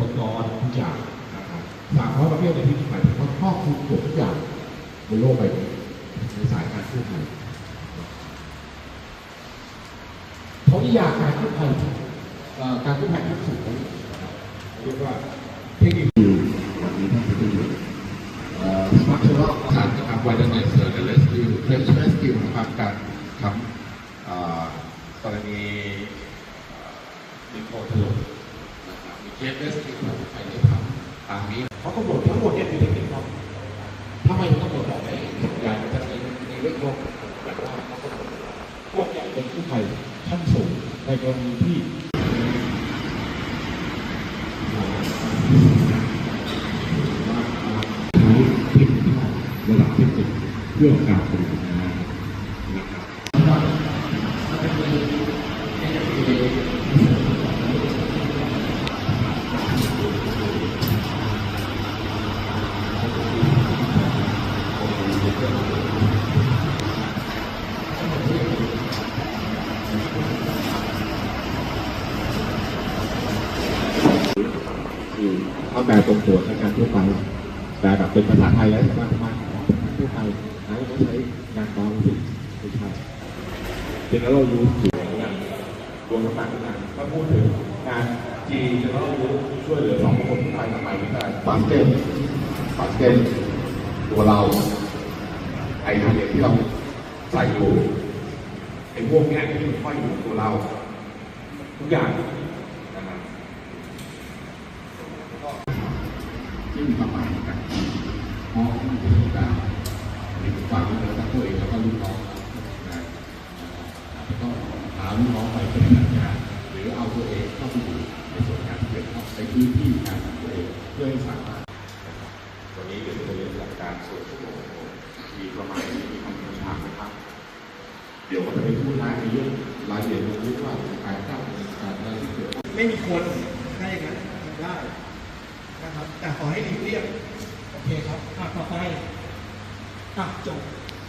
ปกรณ์ทุกอย่างนะครับสามร้อยประเภทในที่นี้หมายถึงว่าครอบคลุมหมดทุกอย่างบนโลกใบนี้ในสายการกู้ภัยเขานิยามการกู้ภัยการกู้ภัยที่สุดนะครับเรียกว่าเทคนิควันนี้ท่านจะอยู่สมัครเล่าทางนะครับไวเดนเนสเซอร์และเลสคิวเฟสเรสคิวนะครับการทำกรณีมีโคถล่ม นะครับมีเคสเรสคิวไปในทำตามนี้เขากำหนดทั้งหมดเนี่ยคือเทคนิคครับทำไมต้องกำหนดแบบนี้อย่างมันจะมีมีเรื่องโลกแบบว่าเขากำหนดพวกเนี่ยเป็นผู้ภัยขั้นสูงในกรณีที่ใช้เทคนิคระดับเทคนิคเพื่อการปฏิบัติงานนะครับคือ เอาแบบตรงตัวในการทั่วไปแต่แบบเป็นภาษาไทยแล้วสามารถทำงานทั่วไปนะไม่ใช้งานบ้าสิไม่ใช่เป็นแล้วเรารู้ถึงงานรวมต่างกันถ้าพูดถึงงานจีจะเรารู้ช่วยเหลือสองคนไทยทำไมไม่ได้ฟาสเกนฟาสเกนตัวเราไอ้ทะเลที่เราใส่อยู่ไอ้พวกนี้ที่มันห้อยอยู่ตัวเรา ทุกอย่างนะครับ ที่มีความหมายเหมือนกันมองที่มันเป็นโอกาสในความรู้ทั้งตัวเองแล้วก็ลูกน้องนะแล้วก็หาลูกน้องไปเป็นพนักงานหรือเอาตัวเองเข้าไปอยู่ในส่วนงานที่เกี่ยวข้องในพื้นที่งานของตัวเองเพื่อให้สามารถวันนี้เดี๋ยวจะเรียนหลักการส่วนชั่วโมงมีประมาณนี้มีคำถามนะครับเดี๋ยวก็จะไปพูดรายในเรื่องรายละเอียดลงลึกว่าการตั้งการอะไรที่เกิดไม่มีคนถ้าอย่างนั้นทำได้ แต่ขอให้หลีกเลี่ยงโอเคครับอะต่อไปอะจบ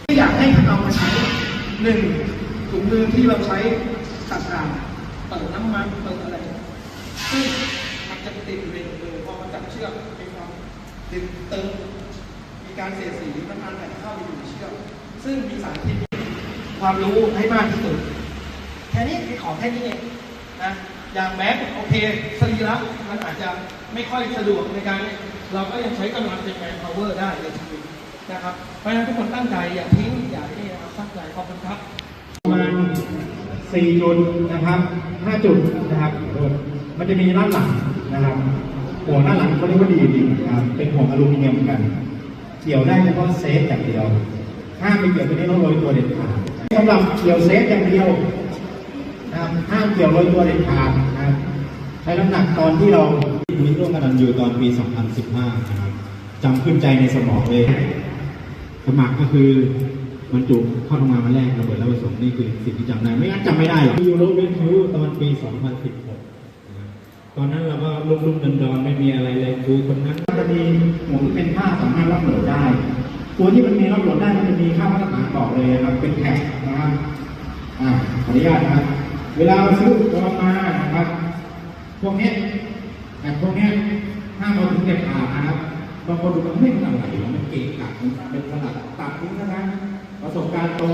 ไม่อยากให้เอามาใช้หนึ่งถุงมือที่เราใช้ตัดถ่านเปิดน้ำมันเปิดอะไรซึ่งมันจะติดอยู่ในถุงมือพอมันจับเชือกมีความติดเตึงมีการเสียดสีน้ำมันไหลเข้าไปอยู่ในเชือกซึ่งมีสารพิษความรู้ให้มากที่สุดแค่นี้คือของแค่นี้เองนะ อย่างแม็กโอเคสรีระมันอาจจะไม่ค่อยสะดวกในการ เราก็ยังใช้กำลังเป็นแมนพาวเวอร์ได้ในชีวิตนะครับเพราะฉะนั้นทุกคนตั้งใจอย่าทิ้งอย่านี่นะครับตั้งใจขอบคุณครับประมาณ4จุดนะครับ5จุดนะครับมันจะมีด้านหลังนะครับหัวด้านหลังเขาเรียกว่าดีดีนะครับเป็นหัวอลูมิเนียมกัน เกี่ยวได้เฉพาะเซฟอย่างเดียวห้ามไปเกี่ยวตัวนี้ต้องโรยตัวเด็ดขาดสำหรับเกี่ยวเซฟอย่างเดียว นะครับห้ามเกี่ยวโรยตัวเด็ดขาดนะครับใช้น้ำหนักตอนที่เราคุยร่วมกันอยู่ตอนปี 2015 นะครับจำขึ้นใจในสมองเลย สมัครก็คือบรรจุเข้าทำงานมาแรกระเบิดแล้วไปส่งนี่คือสิ่งที่จำได้ ไม่งั้นจำไม่ได้หรอกยูโรเวนทูตอนปี 2016นะครับตอนนั้นเราก็ลุ่มลุ่มดอนดอนๆไม่มีอะไรเลยดูคนนั้นมันจะมีหมวกที่เป็นผ้าสามารถรับโหลดได้ ตัวที่มันมีรับโหลดได้มันจะมีค่ามาตรฐานบอกเลยนะครับเป็นแท็กนะครับอ่าขออนุญาตนะครับ เวลาเราซื้ออุปกรณ์มานะครับ พวกนี้แต่พวกนี้ถ้าเราถึงเด็ดขาดนะครับบางคนดูมันไม่มันอะไรมันเกะกะมันเป็นขนาดตัดทิ้งนะนะประสบการณ์ตรง